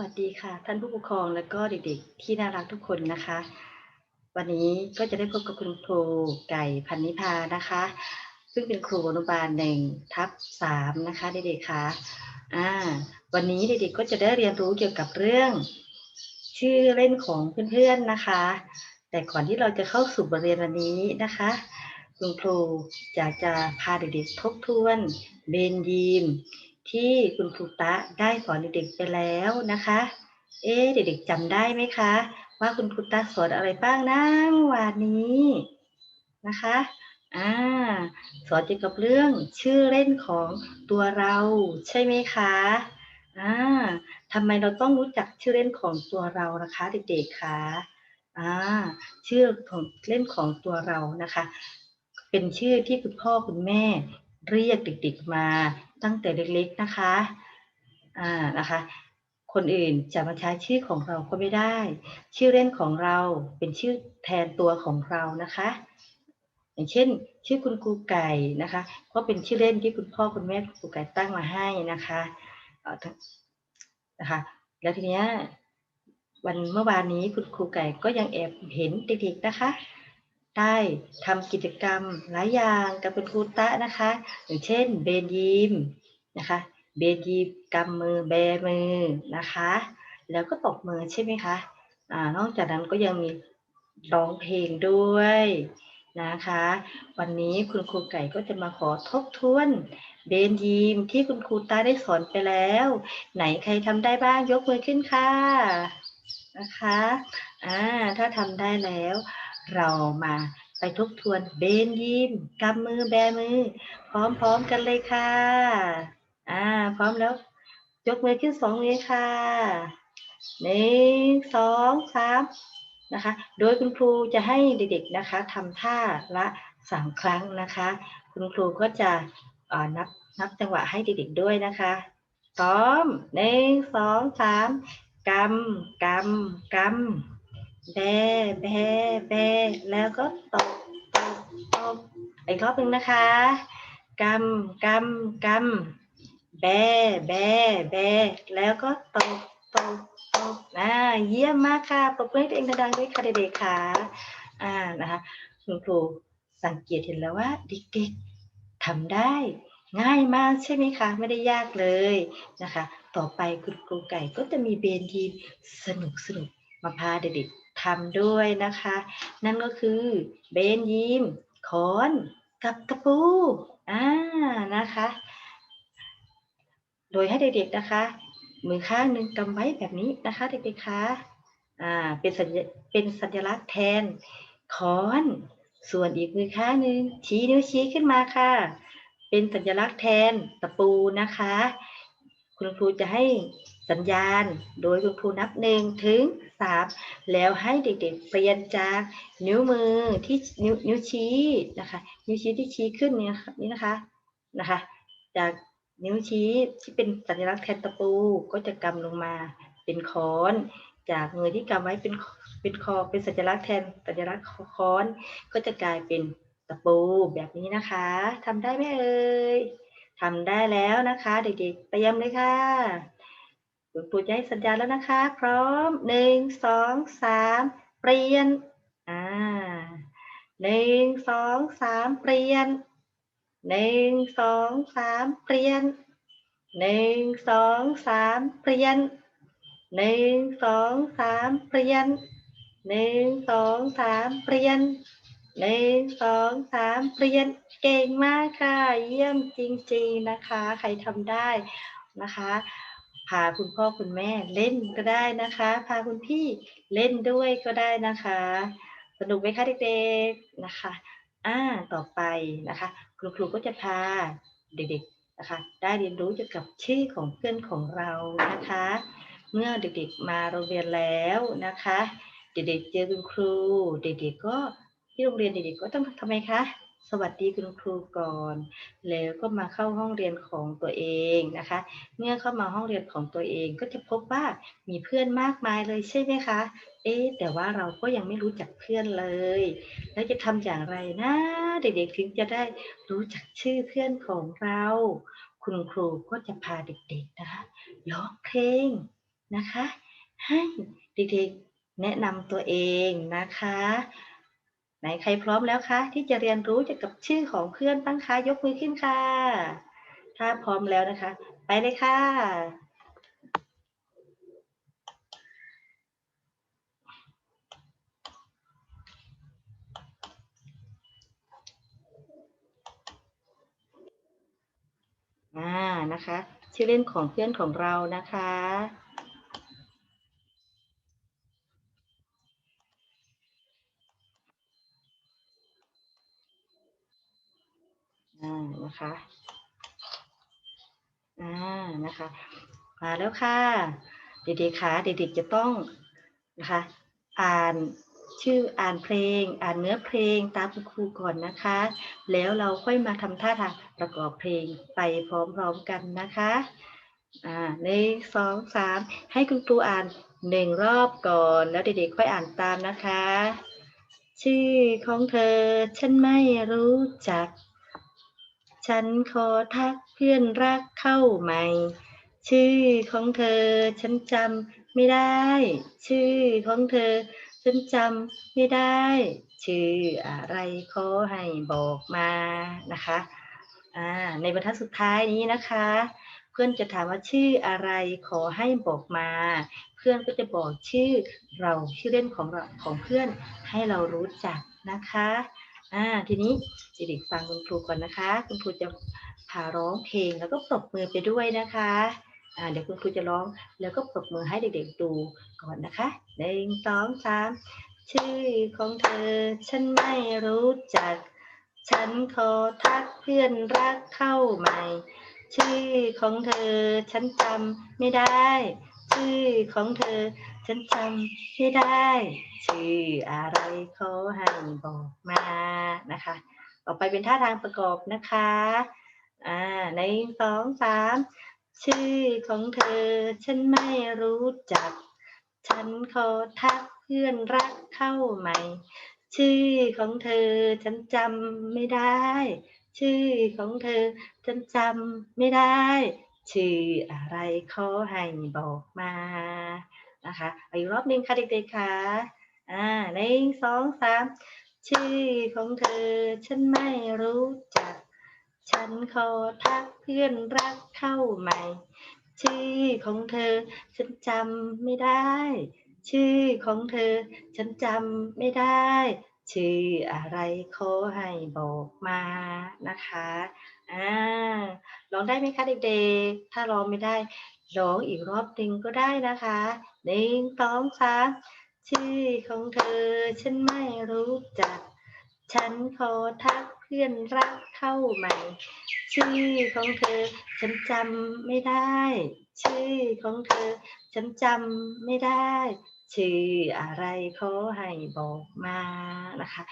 วัสดีค่ะ ท่านผู้ปกครองและก็เด็กๆ ที่น่ารักทุกคนนะคะ วันนี้ก็จะได้พบกับคุณครูไก่พันนิพานะคะ ซึ่งเป็นครูอนุบาลหนึ่งทับสามนะคะเด็กๆค่ะอ่าวันนี้เด็กๆก็จะได้เรียนรู้เกี่ยวกับเรื่อง ชื่อเล่นของเพื่อนๆนะคะ แต่ก่อนที่เราจะเข้าสู่บทเรียนวันนี้นะคะคุณครูอยากจะพาเด็กๆทบทวนเบนยีม ที่คุณครูตะได้สอนเด็กๆไปแล้วนะคะ เอ๊เด็กๆจำได้ไหมคะ ว่าคุณครูตะสอนอะไรบ้างนะเมื่อวานนี้นะคะอ่าสอนเกี่ยวกับเรื่องชื่อเล่นของตัวเราใช่ไหมคะอ่าทำไมเราต้องรู้จักชื่อเล่นของตัวเรานะคะ เด็กๆคะอ่าชื่อของเล่นของตัวเรานะคะ เป็นชื่อที่คุณพ่อคุณแม่ เรียกเด็กๆมาตั้งแต่เล็กๆนะคะอ่านะคะ คนอื่นจะมาใช้ชื่อของเราก็ไม่ได้ ชื่อเล่นของเราเป็นชื่อแทนตัวของเรานะคะ อย่างเช่น ชื่อคุณครูไก่นะคะ ก็เป็นชื่อเล่นที่คุณพ่อคุณแม่ครูไก่ตั้งมาให้นะคะนะคะ แล้วทีเนี้ยวันเมื่อวานนี้คุณครูไก่ก็ยังแอบเห็นเด็กๆนะคะ ได้ทำกิจกรรมหลายอย่างกับคุณครูตะนะคะ อย่างเช่น เบนยิมนะคะ เบนยิมกำมือแบมือนะคะ แล้วก็ตบมือใช่ไหมคะอ่านอกจากนั้นก็ยังมีร้องเพลงด้วยนะคะ วันนี้คุณครูไก่ก็จะมาขอทบทวน เบนยิมที่คุณครูตาได้สอนไปแล้ว ไหนใครทำได้บ้างยกมือขึ้นค่ะนะคะอ่าถ้าทำได้แล้ว เรามาไปทบทวนเบนยิมกำมือแบมือ พร้อมๆกันเลยค่ะ อ่า พร้อมแล้วยกมือขึ้นสองมือค่ะหนึ่งสองสามนะคะ โดยคุณครูจะให้เด็กๆนะคะทำท่าละสามครั้งนะคะ คุณครูก็จะนับนับจังหวะให้เด็กๆด้วยนะคะพร้อมหนึ่งสองสามกำกำกำ แบแบแบแล้วก็ตบตบตบอีกรอบหนึ่งนะคะกำกำกำแบแบแบแล้วก็ตบตบตบอ่าเยี่ยมมากค่ะปรบมือให้ตัวเองดังๆด้วยค่ะเด็กๆค่ะอ่านะคะคุณครูสังเกตเห็นแล้วว่าเด็กๆทำได้ง่ายมากใช่ไหมคะ ไม่ได้ยากเลยนะคะ ต่อไปคุณครูไก่ก็จะมีเบนทีมสนุกสนุกมาพาเด็กๆ ทำด้วยนะคะ นั่นก็คือเบนยิมคอนกับตะปูอ่านะคะ โดยให้เด็กๆนะคะ มือข้างหนึ่งกำไว้แบบนี้นะคะเด็กๆคะอ่าเป็นสัญเป็นสัญลักษณ์แทนคอนส่วนอีกมือข้างหนึ่งชี้นิ้วชี้ขึ้นมาค่ะ เป็นสัญลักษณ์แทนตะปูนะคะ คุณครูจะให้สัญญาณ โดยคุณครูนับหนึ่งถึง สามแล้วให้เด็กๆเปลี่ยนจากนิ้วมือที่นิ้วนิ้วชี้นะคะนิ้วชี้ที่ชี้ขึ้นเนี่ยนี่นะคะนะคะ จากนิ้วชี้ที่เป็นสัญลักษณ์แทนตะปูก็จะกำลงมาเป็นค้อน จากมือที่กำไว้เป็นเป็นคอเป็นสัญลักษณ์แทนสัญลักษณ์ค้อน ก็จะกลายเป็นตะปูแบบนี้นะคะ ทำได้ไหมเอ่ยทำได้แล้วนะคะ เด็กๆเตรียมเลยค่ะ คุณครูจะให้สัญญาณแล้วนะคะ พร้อมหนึ่งสองสามเปลี่ยนอ่าหนึ่งสองสามเปลี่ยนหนึ่งสองสามเปลี่ยนหนึ่งสองสามเปลี่ยนหนึ่งสองสามเปลี่ยนหนึ่งสองสามเปลี่ยนหนึ่งสองสามเปลี่ยนเก่งมากค่ะ เยี่ยมจริงๆนะคะ ใครทำได้นะคะ พาคุณพ่อคุณแม่เล่นก็ได้นะคะ พาคุณพี่เล่นด้วยก็ได้นะคะ สนุกไหมคะเด็กๆนะคะอ่าต่อไปนะคะคุณครูก็จะพาเด็กๆนะคะ ได้เรียนรู้เกี่ยวกับชื่อของเพื่อนของเรานะคะ เมื่อเด็กๆมาโรงเรียนแล้วนะคะ เด็กๆเจอคุณครู เด็กๆก็ที่โรงเรียนเด็กๆก็ต้องทำไมคะ สวัสดีคุณครูก่อน แล้วก็มาเข้าห้องเรียนของตัวเองนะคะ เมื่อเข้ามาห้องเรียนของตัวเองก็จะพบว่ามีเพื่อนมากมายเลยใช่ไหมคะ เอ๊แต่ว่าเราก็ยังไม่รู้จักเพื่อนเลย แล้วจะทำอย่างไรนะเด็กๆถึงจะได้รู้จักชื่อเพื่อนของเรา คุณครูก็จะพาเด็กๆนะคะร้องเพลงนะคะ ให้เด็กๆแนะนำตัวเองนะคะ ไหนใครพร้อมแล้วคะ ที่จะเรียนรู้เกี่ยวกับชื่อของเพื่อนบ้างคะยกมือขึ้นค่ะ ถ้าพร้อมแล้วนะคะ ไปเลยค่ะ อ่านะคะ ชื่อเล่นของเพื่อนของเรานะคะ อ่า นะคะอ่านะคะ มาแล้วค่ะ เด็กๆคะเด็กๆจะต้องนะคะ อ่านชื่ออ่านเพลง อ่านเนื้อเพลงตามคุณครูก่อนนะคะ แล้วเราค่อยมาทำท่าทางประกอบเพลงไปพร้อมๆกันนะคะอ่าหนึ่งสองสามให้คุณครูอ่านหนึ่งรอบก่อนแล้วเด็กๆค่อยอ่านตามนะคะ ชื่อของเธอฉันไม่รู้จัก ฉันขอทักเพื่อนรักเข้าใหม่ ชื่อของเธอฉันจำไม่ได้ ชื่อของเธอฉันจำไม่ได้ ชื่ออะไรขอให้บอกมานะคะอ่าในบรรทัดสุดท้ายนี้นะคะ เพื่อนจะถามว่าชื่ออะไรขอให้บอกมา เพื่อนก็จะบอกชื่อเราชื่อเล่นของเราของเพื่อนให้เรารู้จักนะคะ อ่าทีนี้เด็กๆฟังคุณครูก่อนนะคะ คุณครูจะพาร้องเพลงแล้วก็ปรบมือไปด้วยนะคะอ่าเดี๋ยวคุณครูจะร้องแล้วก็ปรบมือให้เด็กๆดูก่อนนะคะหนึ่งสองสามชื่อของเธอ ฉันไม่รู้จัก ฉันขอทักเพื่อนรักเข้าใหม่ ชื่อของเธอ ฉันจำไม่ได้ ชื่อของเธอ ฉันจำไม่ได้ ชื่ออะไรเขอให้บอกมานะคะ ต่อไปเป็นท่าทางประกอบนะคะ อ่าในสองสามชื่อของเธอ ฉันไม่รู้จัก ฉันขอทักเพื่อนรักเข้าใหม่ ชื่อของเธอ ฉันจำไม่ได้ ชื่อของเธอ ฉันจำไม่ได้ ชื่ออะไรขอให้บอกมานะคะเอาอีกรอบหนึ่งค่ะเด็กๆค่ะอ่าหนึ่งสองสามชื่อของเธอฉันไม่รู้จัก ฉันขอทักเพื่อนรักเข้าใหม่ ชื่อของเธอฉันจำไม่ได้ ชื่อของเธอฉันจำไม่ได้ ชื่ออะไรขอให้บอกมานะคะ อ่าร้องได้ไหมคะเด็กๆ ถ้าร้องไม่ได้ร้องอีกรอบหนึ่งก็ได้นะคะหนึ่งสองสามชื่อของเธอ ฉันไม่รู้จัก ฉันขอทักเพื่อนรักเข้าใหม่ ชื่อของเธอ ฉันจำไม่ได้ ชื่อของเธอ ฉันจำไม่ได้ ชื่ออะไรขอให้บอกมานะคะ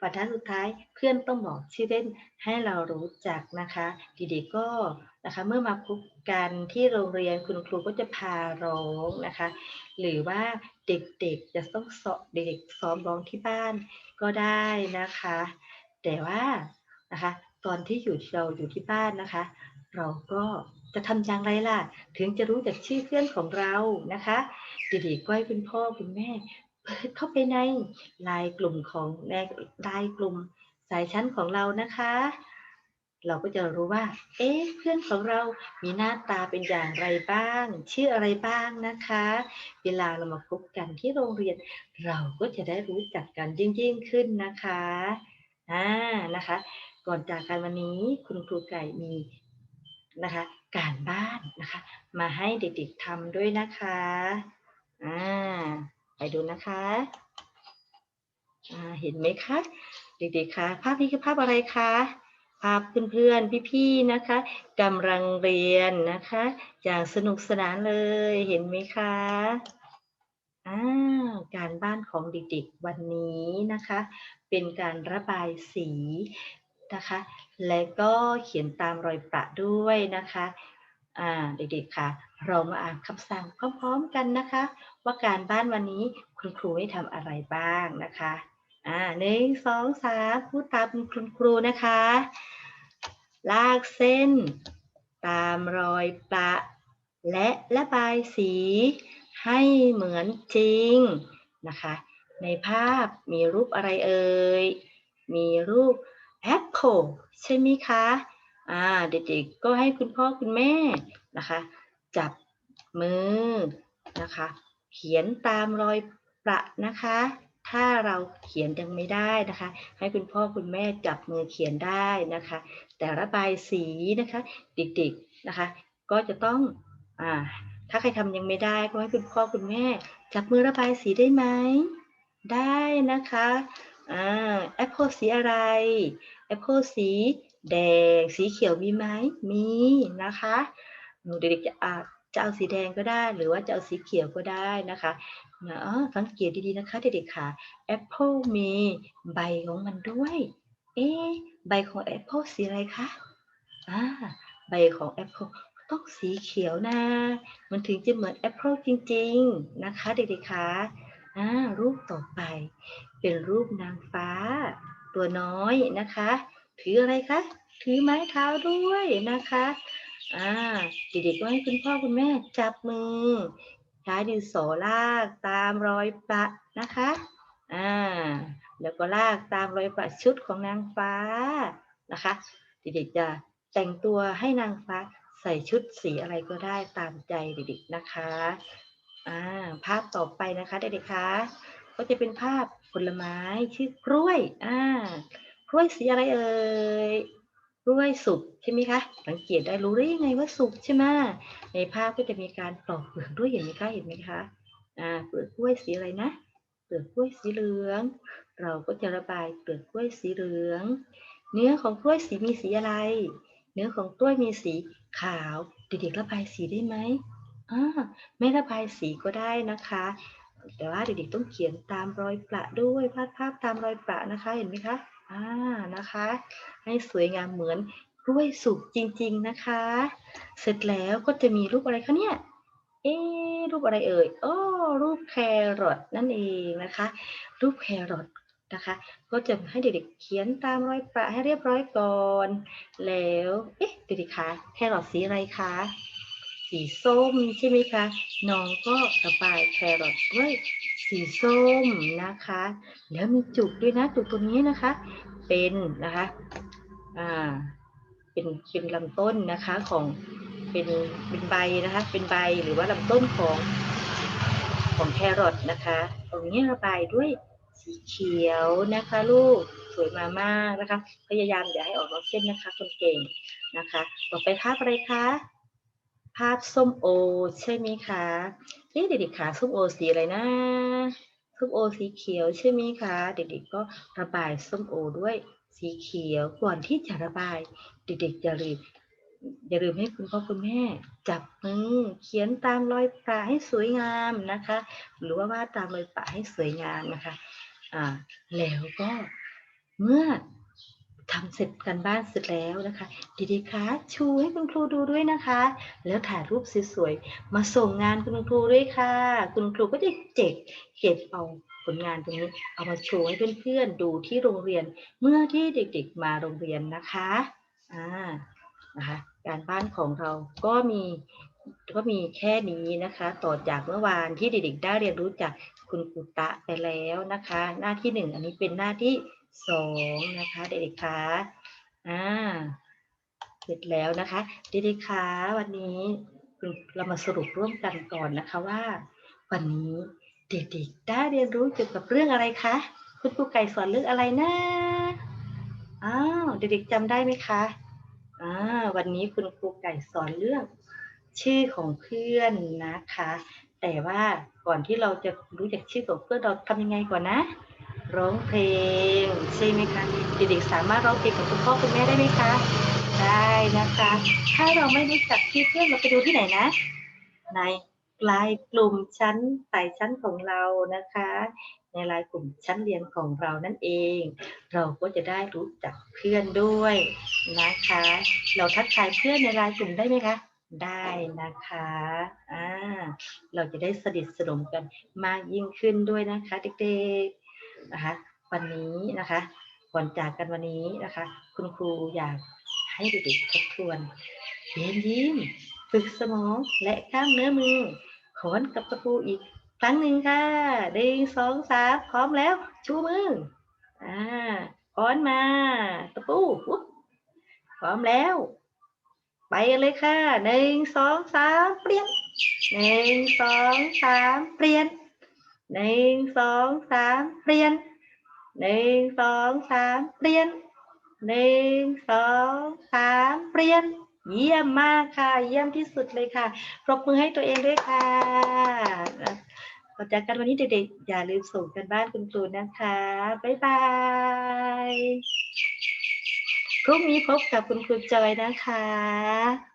บรรทัดสุดท้ายเพื่อนต้องบอกชื่อเล่นให้เรารู้จักนะคะเด็กๆก็นะคะเมื่อมาพบกันที่โรงเรียนคุณครูก็จะพาร้องนะคะ หรือว่าเด็กๆจะต้องสอบเด็กๆซ้อมร้องที่บ้านก็ได้นะคะ แต่ว่านะคะตอนที่อยู่เราอยู่ที่บ้านนะคะ เราก็จะทำอย่างไรล่ะ ถึงจะรู้จักชื่อเพื่อนของเรานะคะเด็กๆก็ให้คุณพ่อคุณแม่ เข้าไปในไลน์กลุ่มของในไลน์กลุ่มสายชั้นของเรานะคะ เราก็จะรู้ว่า เอ๊ะเพื่อนของเรามีหน้าตาเป็นอย่างไรบ้าง ชื่ออะไรบ้างนะคะ เวลาเรามาพบกันที่โรงเรียน เราก็จะได้รู้จักกันยิ่งๆขึ้นนะคะอ่านะคะ ก่อนจากกันวันนี้คุณครูไก่มีนะคะ การบ้านนะคะ มาให้เด็กๆทำด้วยนะคะอ่า ไปดูนะคะอ่าเห็นไหมคะเด็กๆคะภาพนี้คือภาพอะไรคะภาพเพื่อนๆพี่ๆนะคะกำลังเรียนนะคะอย่างสนุกสนานเลยเห็นไหมคะอ่าการบ้านของเด็กๆวันนี้นะคะ เป็นการระบายสีนะคะ และก็เขียนตามรอยประด้วยนะคะ อ่าเด็กๆค่ะ เรามาอ่านคำสั่งพร้อมๆกันนะคะ ว่าการบ้านวันนี้คุณครูให้ทำอะไรบ้างนะคะอ่าหนึ่งสองสามพูดตามคุณครูนะคะ ลากเส้น ตามรอยประและระบายสี ให้เหมือนจริงนะคะ ในภาพมีรูปอะไรเอ่ยมีรูปแอปเปิลใช่ไหมคะ อ่าเด็กๆก็ให้คุณพ่อคุณแม่นะคะ จับมือนะคะ เขียนตามรอยประนะคะ ถ้าเราเขียนยังไม่ได้นะคะ ให้คุณพ่อคุณแม่จับมือเขียนได้นะคะ แต่ระบายสีนะคะเด็กๆนะคะ ก็จะต้องอ่าถ้าใครทำยังไม่ได้ก็ให้คุณพ่อคุณแม่ จับมือระบายสีได้ไหมได้นะคะอ่าแอปเปิลสีอะไรแอปเปิลสี แดง สีเขียวมีไหมมีนะคะหนูเด็กๆจะอาจะเอาสีแดงก็ได้ หรือว่าจะเอาสีเขียวก็ได้นะคะเนาะสังเกตดีๆนะคะเด็กๆค่ะแอปเปิลมีใบของมันด้วย เอ๊ใบของแอปเปิลสีอะไรคะอ่าใบของแอปเปิลต้องสีเขียวนะ มันถึงจะเหมือนแอปเปิลจริง ๆนะคะ เด็กๆคะอ่ารูปต่อไป เป็นรูปนางฟ้า ตัวน้อยนะคะ ถืออะไรคะถือไม้เท้าด้วยนะคะอ่าเด็กๆก็ให้คุณพ่อคุณแม่จับมือใช้ดินสอลากตามรอยประนะคะอ่าแล้วก็ลากตามรอยประชุดของนางฟ้านะคะเด็กๆจะแต่งตัวให้นางฟ้าใส่ชุดสีอะไรก็ได้ตามใจเด็กๆนะคะอ่าภาพต่อไปนะคะเด็กๆคะก็จะเป็นภาพผลไม้ชื่อกล้วยอ่า ล้วยสีอะไรเอ่ยกล้วยสุกใช่ไหมคะสังเกตได้รู้ได้ยังไงว่าสุกใช่ไหมในภาพก็จะมีการปลอกเปลือกด้วยเห็นไหมคะเห็นไหมคะอ่าเปลือกกล้วยสีอะไรนะเปลือกกล้วยสีเหลือง เราก็จะระบายเปลือกกล้วยสีเหลือง เนื้อของกล้วยสีมีสีอะไร เนื้อของกล้วยมีสีขาวเด็กๆระบายสีได้ไหมอ่าไม่ระบายสีก็ได้นะคะ แต่ว่าเด็กๆต้องเขียนตามรอยประด้วยวาดภาพตามรอยประนะคะเห็นไหมคะ อ่านะคะ ให้สวยงามเหมือนกล้วยสุกจริง ๆนะคะ เสร็จแล้วก็จะมีรูปอะไรคะเนี่ย เอ๊รูปอะไรเอ่ยโอ้รูปแครอทนั่นเองนะคะ รูปแครอทนะคะ ก็จะให้เด็กๆเขียนตามรอยประให้เรียบร้อยก่อน แล้ว เอ๊ะเด็กๆคะแครอทสีอะไรคะ สีส้มใช่ไหมคะน้องก็ระบายแครอทด้วยสีส้มนะคะ แล้วมีจุกด้วยนะจุกตัวนี้นะคะ เป็นนะคะอ่าเป็นเป็นลำต้นนะคะของเป็นเป็นใบนะคะ เป็นใบหรือว่าลำต้นของของแครอทนะคะ ตรงนี้ระบายด้วยสีเขียวนะคะลูกสวยมามากนะคะ พยายามอย่าให้ออกนอกเส้นนะคะคนเก่งนะคะ ต่อไปภาพอะไรคะ ภาพส้มโอ ใช่ไหมคะเอ๊ะเด็กๆขาส้มโอสีอะไรนะส้มโอสีเขียวใช่ไหมคะ เด็กๆก็ระบายส้มโอด้วยสีเขียวก่อนที่จะระบาย เด็กๆอย่าลืมอย่าลืมให้คุณพ่อคุณแม่ จับมือเขียนตามรอยประให้สวยงามนะคะ หรือว่าวาดตามรอยประให้สวยงามนะคะอ่าแล้วก็เมื่อ ทำเสร็จกันบ้านเสร็จแล้วนะคะด็กๆคะชูให้คุณครูดูด้วยนะคะ แล้วถ่ายรูปสวยๆมาส่งงานคุณครูด้วยค่ะ คุณครูก็จะเจ็กเก็บเอาผลงานตรงนี้เอามาโชว์ให้เพื่อนๆดูที่โรงเรียนเมื่อที่เด็กๆมาโรงเรียนนะคะอ่านะคะการบ้านของเราก็มีก็มีแค่นี้นะคะ ต่อจากเมื่อวานที่เด็กๆได้เรียนรู้จากคุณครูตะไปแล้วนะคะ หน้าที่หนึ่งอันนี้เป็นหน้าที่ สองนะคะ เด็กๆคะอ่าเสร็จแล้วนะคะเด็กๆคะวันนี้เรามาสรุปร่วมกันก่อนนะคะว่า วันนี้เด็กๆได้เรียนรู้เกี่ยวกับเรื่องอะไรคะคุณครูไก่สอนเรื่องอะไรนะอ้าวเด็กๆจำได้ไหมคะอ่าวันนี้คุณครูไก่สอนเรื่องชื่อของเพื่อนนะคะ แต่ว่าก่อนที่เราจะรู้จักชื่อของเพื่อนเราทำยังไงก่อนนะ ร้องเพลงใช่ไหมคะเด็กๆสามารถร้องเพลงกับคุณพ่อคุณแม่ได้ไหมคะได้นะคะ ถ้าเราไม่รู้จักชื่เพื่อนเราไปดูที่ไหนนะ ในไลน์กลุ่มชั้นสายชั้นของเรานะคะ ในไลน์กลุ่มชั้นเรียนของเรานั่นเอง เราก็จะได้รู้จักเพื่อนด้วยนะคะ เราทักทายเพื่อนในไลน์กลุ่มได้ไหมคะได้นะคะอ่าเราจะได้สนิทสนมกันมากยิ่งขึ้นด้วยนะคะเด็กๆ นะคะ วันนี้นะคะก่อนจากกันวันนี้นะคะ คุณครูอยากให้เด็กๆทบทวนเรียนยิ้มฝึกสมองและกล้ามเนื้อมือขอนกับตะปูอีกครั้งหนึ่งค่ะหนึ่งสองสามพร้อมแล้ว ชูมืออ่าค้อนมาตะปูพร้อมแล้ว ไปกันเลยค่ะหนึ่งสองสามเปลี่ยนหนึ่งสองสามเปลี่ยน หนึ่งสองสามเปลี่ยนหนึ่งสองสามเปลี่ยนหนึ่งสองสามเปลี่ยน เยี่ยมมากค่ะ เยี่ยมที่สุดเลยค่ะปรบมือให้ตัวเองด้วยค่ะก่อจากกันวันนี้เด็กๆ อย่าลืมส่งกันบ้านคุณครูนะคะ บ๊ายบาย พรุ่งนี้พบกับคุณครูจอยนะคะ